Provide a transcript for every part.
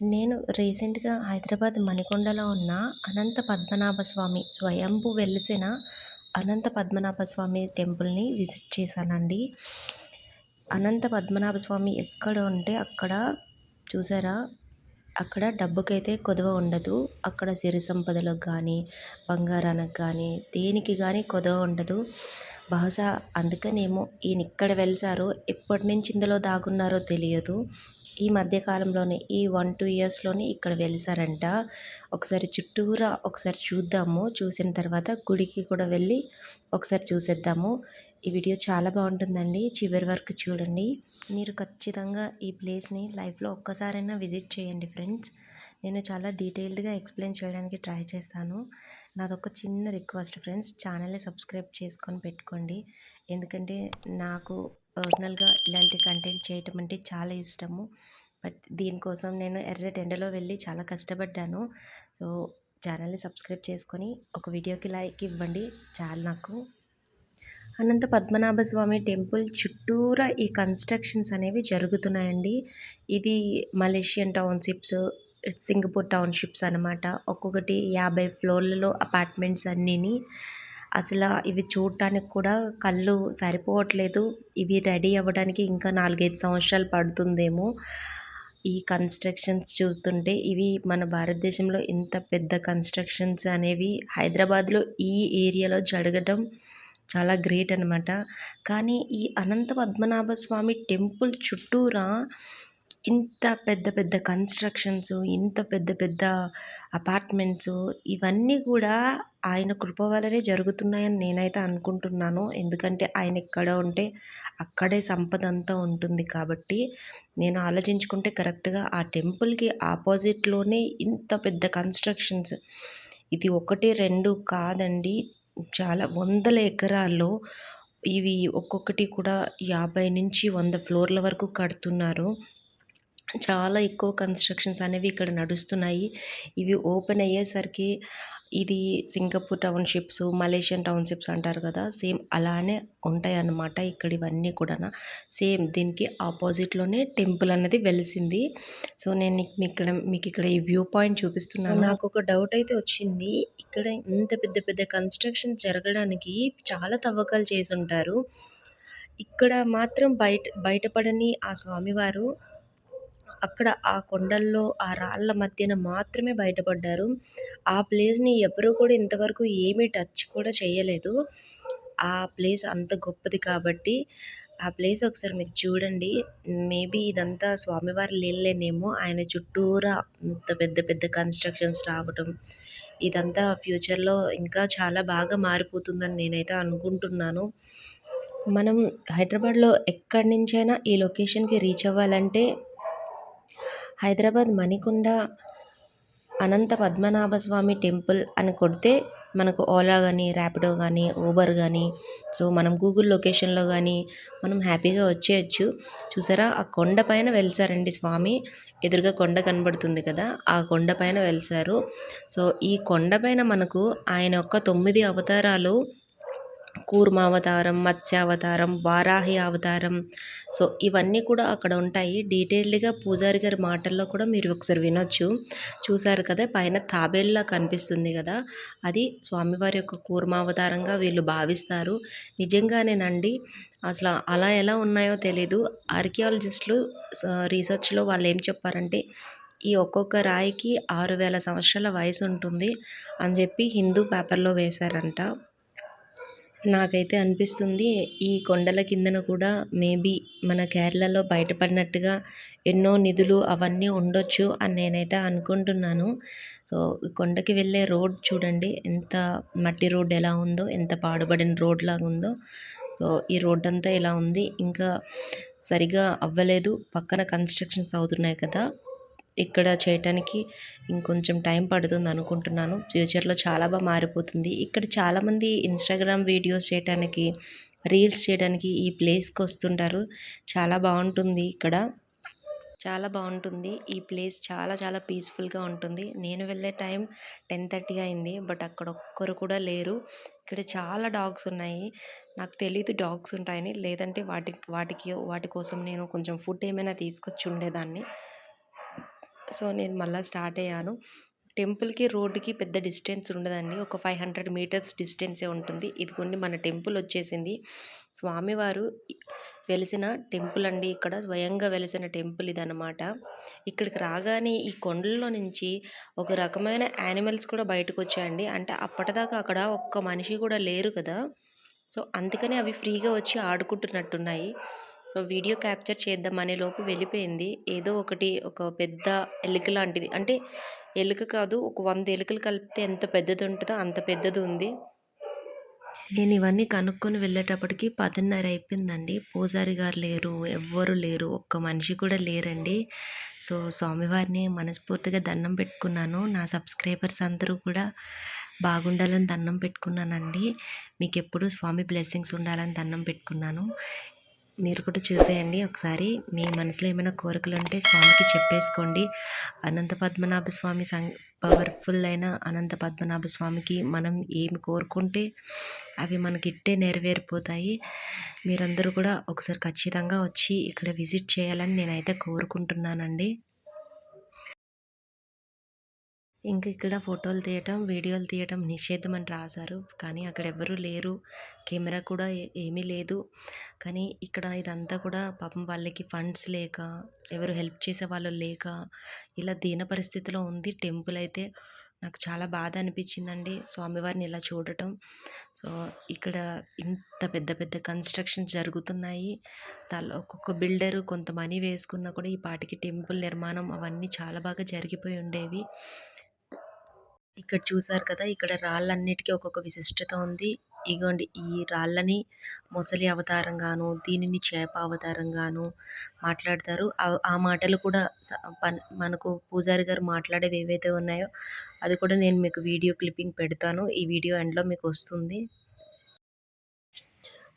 నేను రీసెంట్‌గా హైదరాబాద్ మణికొండలో ఉన్న అనంత పద్మనాభ స్వామి స్వయంభూ వెలిసిన అనంత పద్మనాభ స్వామి టెంపుల్‌ని విజిట్ చేశానండి. అనంత పద్మనాభ స్వామి ఎక్కడ ఉంటే అక్కడ చూసారా? అక్కడ డబ్బుకైతే కొదువ ఉండదు. అక్కడ సిరి సంపదలకు కానీ, బంగారానికి కానీ, దేనికి కానీ కొదవ ఉండదు. బహుశా అందుకనేమో ఈయన ఇక్కడ వెలిసారో, ఎప్పటినుంచి ఇందులో దాగున్నారో తెలియదు. ఈ మధ్య కాలంలోనే ఈ వన్ టూ ఇయర్స్‌లోనే ఇక్కడ వెలిసారంట. ఒకసారి చుట్టూరా ఒకసారి చూద్దాము. చూసిన తర్వాత గుడికి కూడా వెళ్ళి ఒకసారి చూసేద్దాము. ఈ వీడియో చాలా బాగుంటుందండి. చివరి వరకు చూడండి. మీరు ఖచ్చితంగా ఈ ప్లేస్‌ని లైఫ్‌లో ఒక్కసారైనా విజిట్ చేయండి ఫ్రెండ్స్. నేను చాలా డీటెయిల్డ్‌గా ఎక్స్‌ప్లెయిన్ చేయడానికి ట్రై చేస్తాను. నాదొక చిన్న రిక్వెస్ట్ ఫ్రెండ్స్ ఛానల్‌ని సబ్స్క్రైబ్ చేసుకొని పెట్టుకోండి. ఎందుకంటే నాకు పర్సనల్‌గా ఇలాంటి కంటెంట్ చేయటం అంటే చాలా ఇష్టము. బట్ దీనికోసం నేను ఎర్రటి ఎండలో వెళ్ళి చాలా కష్టపడ్డాను. సో ఛానల్‌ని సబ్స్క్రైబ్ చేసుకొని ఒక వీడియోకి లైక్ ఇవ్వండి చాలు నాకు. అనంత పద్మనాభ స్వామి టెంపుల్ చుట్టూరా ఈ కన్స్ట్రక్షన్స్ అనేవి జరుగుతున్నాయండి. ఇది మలేషియన్ టౌన్‌షిప్స్, సింగపూర్ టౌన్‌షిప్స్ అనమాట. ఒక్కొక్కటి యాభై ఫ్లోర్లలో అపార్ట్మెంట్స్ అన్నీని. అసలు ఇవి చూడటానికి కూడా కళ్ళు సరిపోవట్లేదు. ఇవి రెడీ అవ్వడానికి ఇంకా 4, 5 సంవత్సరాలు పడుతుందేమో. ఈ కన్స్ట్రక్షన్స్ చూస్తుంటే ఇవి మన భారతదేశంలో ఇంత పెద్ద కన్స్ట్రక్షన్స్ అనేవి హైదరాబాద్‌లో ఈ ఏరియాలో జరగడం చాలా గ్రేట్ అనమాట. కానీ ఈ అనంత పద్మనాభ స్వామి టెంపుల్ చుట్టూరా ఇంత పెద్ద పెద్ద కన్స్ట్రక్షన్స్, ఇంత పెద్ద పెద్ద అపార్ట్మెంట్స్ ఇవన్నీ కూడా ఆయన కృప వల్లనే జరుగుతున్నాయని నేనైతే అనుకుంటున్నాను. ఎందుకంటే ఆయన ఎక్కడ ఉంటే అక్కడే సంపద అంతా ఉంటుంది కాబట్టి. నేను ఆలోచించుకుంటే కరెక్ట్‌గా ఆ టెంపుల్‌కి ఆపోజిట్‌లోనే ఇంత పెద్ద కన్స్ట్రక్షన్స్. ఇది ఒకటి, రెండు కాదండి. చాలా వందల ఎకరాల్లో ఇవి ఒక్కొక్కటి కూడా 50-100 ఫ్లోర్ల వరకు కడుతున్నారు. చాలా ఎక్కువ కన్స్ట్రక్షన్స్ అనేవి ఇక్కడ నడుస్తున్నాయి. ఇవి ఓపెన్ అయ్యేసరికి ఇది సింగపూర్ టౌన్‌షిప్స్, మలేషియన్ టౌన్‌షిప్స్ అంటారు కదా! సేమ్ అలానే ఉంటాయన్నమాట ఇక్కడ ఇవన్నీ కూడా సేమ్ దీనికి ఆపోజిట్‌లోనే టెంపుల్ అన్నది వెలిసింది. సో నేను ఇక్కడ మీకు ఇక్కడ ఈ వ్యూ పాయింట్ చూపిస్తున్నాను. నాకు ఒక డౌట్ అయితే వచ్చింది. ఇక్కడ ఇంత పెద్ద పెద్ద కన్స్ట్రక్షన్ జరగడానికి చాలా తవ్వకాలు చేసి ఉంటారు ఇక్కడ మాత్రం బయట బయటపడని ఆ స్వామివారు అక్కడ ఆ కొండల్లో, ఆ రాళ్ళ మధ్యన మాత్రమే బయటపడ్డారు. ఆ ప్లేస్‌ని ఎవరు కూడా ఇంతవరకు ఏమీ టచ్ కూడా చేయలేదు. ఆ ప్లేస్ అంత గొప్పది కాబట్టి ఆ ప్లేస్ ఒకసారి మీరు చూడండి. మేబీ ఇదంతా స్వామివారి లీలలేనేమో. ఆయన చుట్టూరా ఇంత పెద్ద పెద్ద కన్స్ట్రక్షన్స్ రావటం. ఇదంతా ఫ్యూచర్‌లో ఇంకా చాలా బాగా మారిపోతుందని నేనైతే అనుకుంటున్నాను. మనం హైదరాబాద్‌లో ఎక్కడి నుంచైనా ఈ లొకేషన్‌కి రీచ్ అవ్వాలంటే హైదరాబాద్ మణికొండ అనంత పద్మనాభ స్వామి టెంపుల్ అని కొడితే మనకు ఓలా కానీ ర్యాపిడో కానీ ఊబర్ కానీ సో మనం గూగుల్ లొకేషన్‌లో కానీ మనం హ్యాపీగా వచ్చేయొచ్చు. చూసారా? ఆ కొండ పైన వెలిసారండి స్వామి. ఎదురుగా కొండ కనబడుతుంది కదా! ఆ కొండ పైన వెలిసారు. సో ఈ కొండ పైన మనకు ఆయన యొక్క తొమ్మిది అవతారాలు కూర్మావతారం, మత్స్యావతారం, వారాహి అవతారం సో ఇవన్నీ కూడా అక్కడ ఉంటాయి. డీటెయిల్డ్‌గా పూజారి గారి మాటల్లో కూడా మీరు ఒకసారి వినొచ్చు. చూశారు కదా! పైన తాబేల్లా కనిపిస్తుంది కదా అది స్వామివారి యొక్క కూర్మావతారంగా వీళ్ళు భావిస్తారు. నిజంగానేనండి. అసలు అలా ఎలా ఉన్నాయో తెలీదు. ఆర్కియాలజిస్టులు రీసెర్చ్లో వాళ్ళు ఏం చెప్పారంటే ఈ ఒక్కొక్క రాయికి ఆరు వేల సంవత్సరాల వయసు ఉంటుంది అని చెప్పి హిందూ పేపర్‌లో వేశారంట. నాకైతే అనిపిస్తుంది ఈ కొండల కిందన కూడా మేబీ మన కేరళలో బయటపడినట్టుగా ఎన్నో నిధులు అవన్నీ ఉండొచ్చు అని నేనైతే అనుకుంటున్నాను. సో కొండకి వెళ్ళే రోడ్ చూడండి ఎంత మట్టి రోడ్ ఎలా ఉందో, ఎంత పాడుబడిన రోడ్ లాగా ఉందో. సో ఈ రోడ్ అంతా ఇలా ఉంది. ఇంకా సరిగ్గా అవ్వలేదు. పక్కన కన్స్ట్రక్షన్స్ అవుతున్నాయి కదా! ఇక్కడ చేయటానికి ఇంకొంచెం టైం పడుతుంది అనుకుంటున్నాను. ఫ్యూచర్‌లో చాలా బాగా మారిపోతుంది. ఇక్కడ చాలామంది ఇన్‌స్టాగ్రామ్ వీడియోస్ చేయటానికి, రీల్స్ చేయడానికి ఈ ప్లేస్‌కి వస్తుంటారు. చాలా బాగుంటుంది ఇక్కడ. చాలా బాగుంటుంది. ఈ ప్లేస్ చాలా చాలా పీస్‌ఫుల్‌గా ఉంటుంది. నేను వెళ్ళే టైం 10:30 అయింది. బట్ అక్కడ ఒక్కరు కూడా లేరు. ఇక్కడ చాలా డాగ్స్ ఉన్నాయి. నాకు తెలియదు డాగ్స్ ఉంటాయని. లేదంటే వాటికి వాటికి వాటి కోసం నేను కొంచెం ఫుడ్ ఏమైనా తీసుకొచ్చి ఉండేదాన్ని. సో నేను మళ్ళీ స్టార్ట్ అయ్యాను. టెంపుల్కి రోడ్డుకి పెద్ద డిస్టెన్స్ ఉండదండి. ఒక ఫైవ్ హండ్రెడ్ మీటర్స్ డిస్టెన్సే ఉంటుంది. ఇదిగోండి మన టెంపుల్ వచ్చేసింది. స్వామివారు వెలిసిన టెంపుల్ అండి ఇక్కడ. స్వయంగా వెలిసిన టెంపుల్ ఇదనమాట ఇక్కడికి రాగానే ఈ కొండల్లో నుంచి ఒక రకమైన యానిమల్స్ కూడా బయటకు వచ్చాయండి అంటే అప్పటిదాకా అక్కడ ఒక్క మనిషి కూడా లేరు కదా. సో అందుకనే అవి ఫ్రీగా వచ్చి ఆడుకుంటున్నట్టున్నాయి. సో వీడియో క్యాప్చర్ చేద్దామనే లోపు వెళ్ళిపోయింది. ఏదో ఒకటి ఒక పెద్ద ఎలుక లాంటిది. అంటే ఎలుక కాదు ఒక వంద ఎలుకలు కలిపితే ఎంత పెద్దది ఉంటుందో అంత పెద్దది ఉంది నేను ఇవన్నీ కనుక్కొని వెళ్ళేటప్పటికి పదిన్నర అయిపోయిందండి. పూజారి గారు లేరు ఎవ్వరు లేరు ఒక్క మనిషి కూడా లేరండి. సో స్వామివారిని మనస్ఫూర్తిగా దండం పెట్టుకున్నాను. నా సబ్స్క్రైబర్స్ అందరూ కూడా బాగుండాలని దండం పెట్టుకున్నానండి. మీకు ఎప్పుడు స్వామి బ్లెస్సింగ్స్ ఉండాలని దండం పెట్టుకున్నాను. మీరు కూడా చూసేయండి ఒకసారి. మీ మనసులో ఏమైనా కోరికలు ఉంటే స్వామికి చెప్పేసుకోండి. అనంత పద్మనాభ స్వామి సం పవర్ఫుల్ అయిన అనంత పద్మనాభ స్వామికి మనం ఏమి కోరుకుంటే అవి మనకి ఇట్టే నెరవేరిపోతాయి. మీరందరూ కూడా ఒకసారి ఖచ్చితంగా వచ్చి ఇక్కడ విజిట్ చేయాలని నేనైతే కోరుకుంటున్నానండి. ఇంక ఇక్కడ ఫోటోలు తీయటం వీడియోలు తీయటం నిషేధం అని రాశారు. కానీ అక్కడ ఎవరూ లేరు. కెమెరా కూడా ఏమీ లేదు. కానీ ఇక్కడ ఇదంతా కూడా పాపం వాళ్ళకి ఫండ్స్ లేక ఎవరు హెల్ప్ చేసే వాళ్ళు లేక ఇలా దీన పరిస్థితిలో ఉంది. టెంపుల్ అయితే నాకు చాలా బాధ అనిపించిందండి. స్వామివారిని ఇలా చూడటం. సో ఇక్కడ ఇంత పెద్ద పెద్ద కన్స్ట్రక్షన్స్ జరుగుతున్నాయి. దానిలో ఒక్కొక్క బిల్డరు కొంత మనీ వేసుకున్నా కూడా ఈ పాటికి టెంపుల్ నిర్మాణం అవన్నీ చాలా బాగా జరిగిపోయి ఉండేవి. ఇక్కడ చూసారు కదా ఇక్కడ రాళ్ళన్నిటికీ ఒక్కొక్క విశిష్టత ఉంది. ఇగోండి ఈ రాళ్ళని మొసలి అవతారంగాను దీనిని చేప అవతారంగాను మాట్లాడతారు. ఆ- మాటలు కూడా మనకు పూజారి గారు మాట్లాడేవి ఏవైతే ఉన్నాయో అది కూడా నేను మీకు వీడియో క్లిప్పింగ్ పెడతాను. ఈ వీడియో ఎండ్లో మీకు వస్తుంది.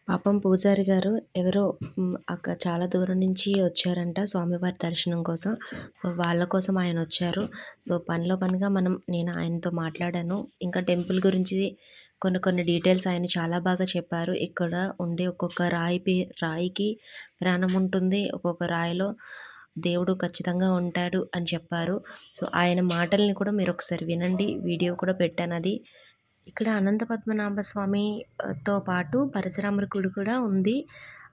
పాపం పూజారి గారు ఎవరో అక్కడ అక్క చాలా దూరం నుంచి వచ్చారంట స్వామివారి దర్శనం కోసం. సో వాళ్ళ కోసం ఆయన వచ్చారు. సో పనిలో పనిగా మనం నేను ఆయనతో మాట్లాడాను. ఇంకా టెంపుల్ గురించి కొన్ని కొన్ని డీటెయిల్స్ ఆయన చాలా బాగా చెప్పారు. ఇక్కడ ఉండే ఒక్కొక్క రాయి రాయికి ప్రాణం ఉంటుంది. ఒక్కొక్క రాయిలో దేవుడు ఖచ్చితంగా ఉంటాడు అని చెప్పారు. సో ఆయన మాటల్ని కూడా మీరు ఒకసారి వినండి. వీడియో కూడా పెట్టాను అది. ఇక్కడ అనంత పద్మనాభ స్వామితో పాటు పరశురాముడి గుడి కూడా ఉంది.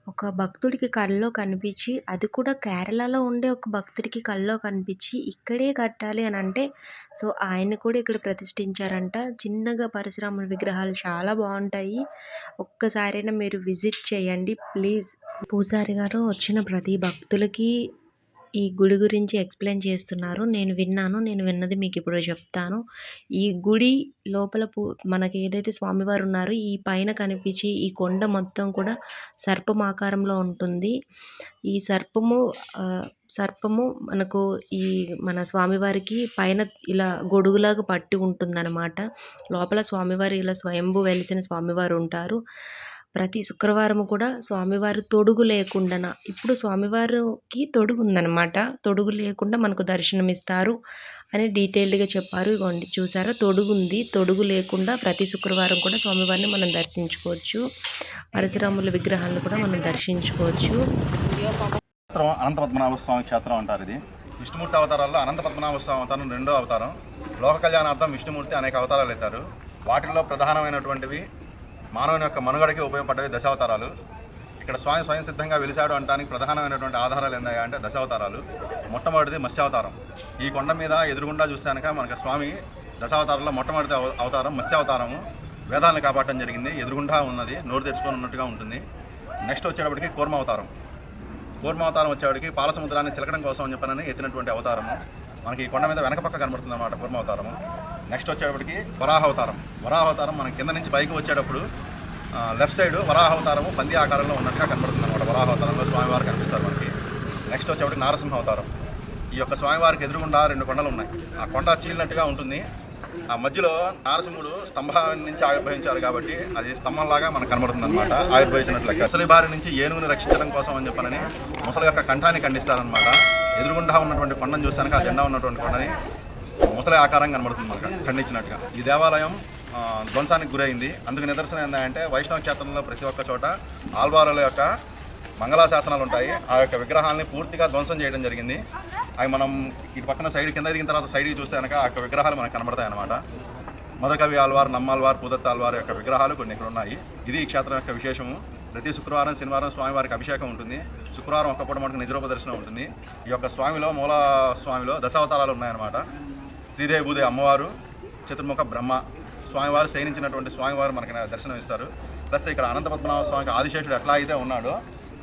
ఒక భక్తుడికి కల్లో కనిపించి అది కూడా కేరళలో ఉండే ఒక భక్తుడికి కల్లో కనిపించి ఇక్కడే కట్టాలి అని అంటే సో ఆయన కూడా ఇక్కడ ప్రతిష్ఠించారంట. చిన్నగా పరశురాముడి విగ్రహాలు చాలా బాగుంటాయి. ఒక్కసారైనా మీరు విజిట్ చేయండి ప్లీజ్. పూజారి గారు వచ్చిన ప్రతి భక్తులకి ఈ గుడి గురించి ఎక్స్ప్లెయిన్ చేస్తున్నారు. నేను విన్నాను. నేను విన్నది మీకు ఇప్పుడు చెప్తాను. ఈ గుడి లోపల పూ మనకి ఏదైతే స్వామివారు ఉన్నారో ఈ పైన కనిపించి ఈ కొండ మొత్తం కూడా సర్పం ఆకారంలో ఉంటుంది. ఈ సర్పము సర్పము మనకు ఈ మన స్వామివారికి పైన ఇలా గొడుగులాగా పట్టి ఉంటుందన్నమాట. లోపల స్వామివారు ఇలా స్వయంభూ వెలిసిన స్వామివారు ఉంటారు. ప్రతి శుక్రవారం కూడా స్వామివారు తొడుగు లేకుండా ఇప్పుడు స్వామివారికి తొడుగు ఉందన్నమాట. తొడుగు లేకుండా మనకు దర్శనమిస్తారు అని డీటెయిల్డ్గా చెప్పారు. ఇవ్వండి చూసారా? తొడుగు ఉంది. తొడుగు లేకుండా ప్రతి శుక్రవారం కూడా స్వామివారిని మనం దర్శించుకోవచ్చు. పరశురాముల విగ్రహాలను కూడా మనం దర్శించుకోవచ్చు. అనంత పద్మనాభ స్వామి క్షేత్రం అంటారు ఇది. విష్ణుమూర్తి అవతారాల్లో అనంత పద్మనాభ స్వామి అవతారం రెండో అవతారం. లోక కళ్యాణార్థం విష్ణుమూర్తి అనేక అవతారాలు అవుతారు వాటిల్లో ప్రధానమైనటువంటివి మానవుని యొక్క మనుగడకి ఉపయోగపడ్డవి దశావతారాలు. ఇక్కడ స్వామి స్వయం సిద్ధంగా వెలిశాడు అనడానికి ప్రధానమైనటువంటి ఆధారాలు ఏందయ్యా అంటే దశావతారాలు. మొట్టమొదటిది మత్స్యావతారం. ఈ కొండ మీద ఎదురుగుండా చూశానుక మనకి స్వామి దశావతారంలో మొట్టమొదటి అవ- అవతారం మత్స్యావతారము. వేదాలను కాపాడటం జరిగింది. ఎదురుగుండా ఉన్నది నోరు తెరుచుకొని ఉన్నట్టుగా ఉంటుంది. నెక్స్ట్ వచ్చేటప్పటికి కూర్మ అవతారం కూర్మావతారం వచ్చేవాడికి పాల సముద్రాన్ని చిలకడం కోసం అని చెప్పనని ఎత్తినటువంటి అవతారము. మనకి ఈ కొండ మీద వెనక పక్క కనబడుతుంది కూర్మ కూర్మావతారము. నెక్స్ట్ వచ్చేటప్పటికి వరాహవతారం. వరాహవతారం మనం మన కింద నుంచి పైకి వచ్చేటప్పుడు లెఫ్ట్ సైడ్ వరాహవతారము పంది ఆకారంలో ఉన్నట్టుగా కనబడుతుంది అనమాట వరాహవతారంలో స్వామివారు కనిపిస్తారు మనకి. నెక్స్ట్ వచ్చేటప్పటికి నారసింహ అవతారం ఈ యొక్క స్వామివారికి ఎదురుగుండా రెండు కొండలు ఉన్నాయి ఆ కొండ చీలినట్టుగా ఉంటుంది. ఆ మధ్యలో నారసింహుడు స్తంభం నుంచి ఆవిర్భవించారు కాబట్టి అది స్తంభంలాగా మనకు కనబడుతుంది అనమాట ఆవిర్భవించినట్లయితే అసలు బారి నుంచి ఏనుగుని రక్షించడం కోసం అని చెప్పనని ముసలి యొక్క కంఠాన్ని ఖండిస్తారనమాట ఎదురుగుండా ఉన్నటువంటి కొండను చూసాను ఆ జెండా ఉన్నటువంటి కొండని ముసలి ఆకారం కనబడుతుంది మనకు ఖండించినట్టుగా. ఈ దేవాలయం ధ్వంసానికి గురైంది. అందుకు నిదర్శనం ఏంటంటే వైష్ణవ క్షేత్రంలో ప్రతి ఒక్క చోట ఆల్వారుల యొక్క మంగళాశాసనాలు ఉంటాయి. ఆ యొక్క విగ్రహాలని పూర్తిగా ధ్వంసం చేయడం జరిగింది. అవి మనం ఇటు పక్కన సైడ్ కింద దిగిన తర్వాత సైడ్కి చూస్తే కనుక ఆ యొక్క విగ్రహాలు మనకు కనబడతాయి అన్నమాట మదకవి ఆల్వార్ నమ్మాల్వార్ పూదత్త ఆల్వార్ యొక్క విగ్రహాలు కొన్ని ఇక్కడ ఉన్నాయి. ఇది ఈ క్షేత్రం యొక్క విశేషము. ప్రతి శుక్రవారం శనివారం స్వామివారికి అభిషేకం ఉంటుంది. శుక్రవారం ఒక్కప్పుడు మనకు నిజరూప దర్శనం ఉంటుంది. ఈ యొక్క స్వామిలో మూల స్వామిలో దశావతారాలు ఉన్నాయన్నమాట. శ్రీదేవి భూదేవి అమ్మవారు చతుర్ముఖ బ్రహ్మ స్వామివారు శయనించినటువంటి స్వామివారు మనకి దర్శనం ఇస్తారు. ప్లస్ ఇక్కడ అనంత పద్మనాభ స్వామికి ఆదిశేషుడు ఎట్లా అయితే ఉన్నాడో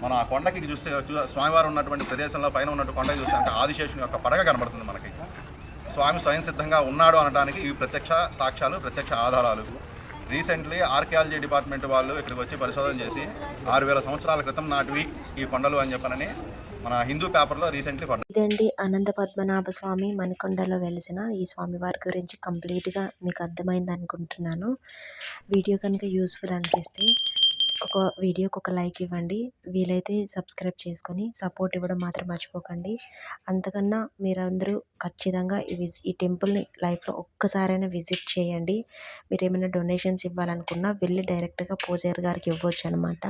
మనం ఆ కొండకి చూస్తే స్వామివారు ఉన్నటువంటి ప్రదేశంలో పైన ఉన్నటువంటి కొండకి చూస్తే అంటే ఆదిశేషుని యొక్క పడగ కనబడుతుంది మనకి. స్వామి స్వయం సిద్ధంగా ఉన్నాడు అనడానికి ఇవి ప్రత్యక్ష సాక్ష్యాలు ప్రత్యక్ష ఆధారాలు. రీసెంట్లీ ఆర్కియాలజీ డిపార్ట్మెంట్ వాళ్ళు ఇక్కడికి వచ్చి పరిశోధన చేసి ఆరు వేల సంవత్సరాల క్రితం నాటివి ఈ కొండలు అని చెప్పనని మన హిందూ పేపర్లో రీసెంట్లీ పడ్డాయి ఇదండి అనంత పద్మనాభ స్వామి మణికొండలో వెలిసిన ఈ స్వామి వారి గురించి కంప్లీట్గా మీకు అర్థమైంది అనుకుంటున్నాను. వీడియో కనుక యూస్ఫుల్ అనిపిస్తే ఒక వీడియోకి ఒక లైక్ ఇవ్వండి. వీలైతే సబ్స్క్రైబ్ చేసుకొని సపోర్ట్ ఇవ్వడం మాత్రం మర్చిపోకండి. అంతకన్నా మీరందరూ ఖచ్చితంగా ఈ విజ్ ఈ టెంపుల్ని లైఫ్లో ఒక్కసారైనా విజిట్ చేయండి. మీరు ఏమైనా డొనేషన్స్ ఇవ్వాలనుకున్నా వెళ్ళి డైరెక్ట్గా పూజారి గారికి ఇవ్వచ్చు అనమాట